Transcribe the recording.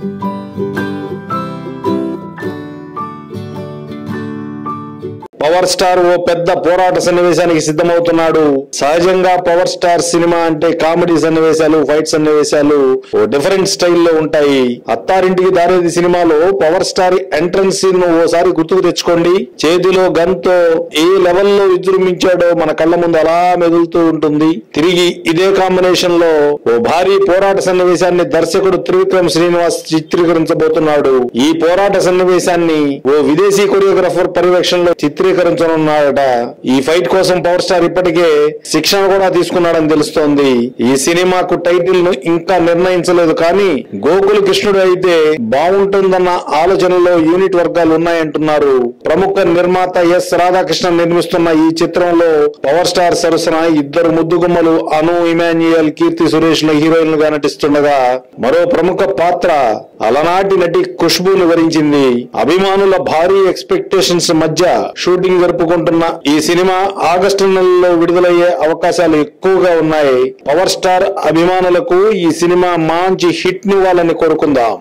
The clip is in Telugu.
Thank you. పవర్ స్టార్ ఓ పెద్ద పోరాట సన్నివేశానికి సిద్ధమవుతున్నాడు. సహజంగా పవర్ స్టార్ సినిమా అంటే కామెడీ సన్నివేశాలు ఫైట్ సన్నివేశాలు ఓ డిఫరెంట్ స్టైల్లో ఉంటాయి. అత్తారింటికి దారేది సినిమాలో పవర్ స్టార్ ఎంట్రన్స్ సీన్ ఓసారి గుర్తుకు తెచ్చుకోండి. చేతిలో గన్తో ఏ లెవెల్లో విజృంభించాడో మన కళ్ళ ముందు అలా మెదులుతూ ఉంటుంది. తిరిగి ఇదే కాంబినేషన్లో ఓ భారీ పోరాట సన్నివేశాన్ని దర్శకుడు త్రివిక్రమ్ శ్రీనివాస్ చిత్రీకరించబోతున్నాడు. ఈ పోరాట సన్నివేశాన్ని ఓ విదేశీ కొరియోగ్రాఫర్ పర్యవేక్షణలో చిత్రీకరించనున్నాడట ఈ ఫైట్ కోసం పవర్ స్టార్ ఇప్పటికే శిక్షణ కూడా తీసుకున్నాడని తెలుస్తోంది. ఈ సినిమాకు టైటిల్ను ఇంకా నిర్ణయించలేదు కానీ గోకుల కృష్ణుడు అయితే బాగుంటుందన్న ఆలోచనలో యూనిట్ వర్గాలు ఉన్నాయంటున్నారు. ప్రముఖ నిర్మాత ఎస్ రాధాకృష్ణ నిర్మిస్తున్న ఈ చిత్రంలో పవర్ స్టార్ సరసన ఇద్దరు ముద్దుగుమ్మలు అను ఇమాన్యుయల్ కీర్తి సురేష్లు హీరోయిన్లుగా నటిస్తుండగా మరో ప్రముఖ పాత్ర అలనాటి నటి ఖుష్బును వరించింది. అభిమానుల భారీ ఎక్స్పెక్టేషన్స్ మధ్య షూటింగ్ జరుపుకుంటున్న ఈ సినిమా ఆగస్టు నెలలో విడుదలయ్యే అవకాశాలు ఎక్కువగా ఉన్నాయి. పవర్ స్టార్ అభిమానులకు ఈ సినిమా మంచి హిట్ నివ్వాలని కోరుకుందాం.